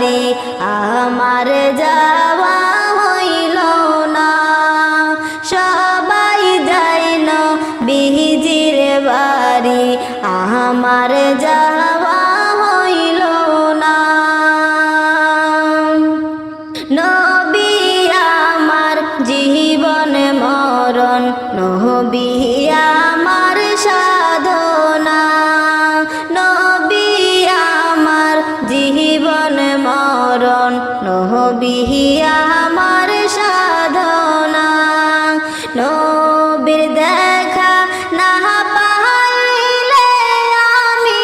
বাড়ি আমার যাওয়া হইল না। সবাই যাই নহবিজির বাড়ি, আমার যাওয়া হইল না। নবী আমার জীবন মরণ, নবী নবী আমার সাধনা, নবীর দেখা না পাইলে আমি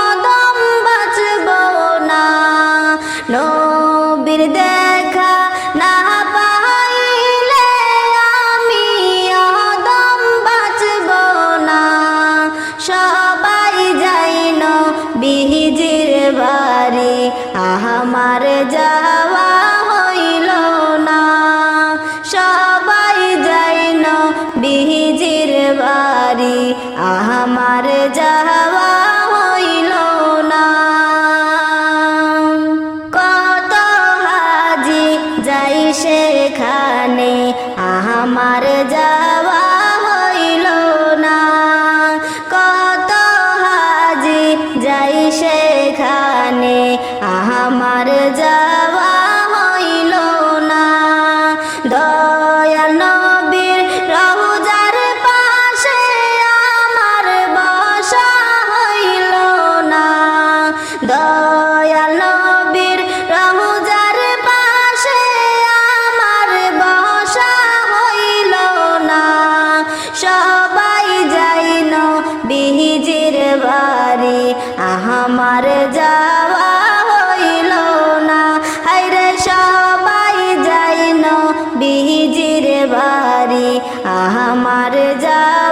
অদম বাঁচব না। নবীর দেখা না পাইলে আমি অদম বাঁচব না। সবাই যাই বিহিজির বাড়ি আমার যাওয়া বাড়ি আমার যাওয়া হইল না। কত হাজি যাই সেখানে আমার যাওয়া আমার যাওয়া হইল না। হাইরে সবাই যাইন বিজির বাড়ি। আমার যাওয়া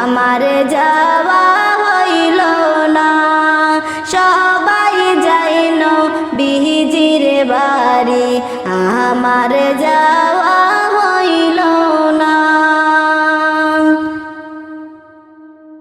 আমার যাওয়া হইল না। সবাই যাইন বিহিজির বাড়ি আমার যা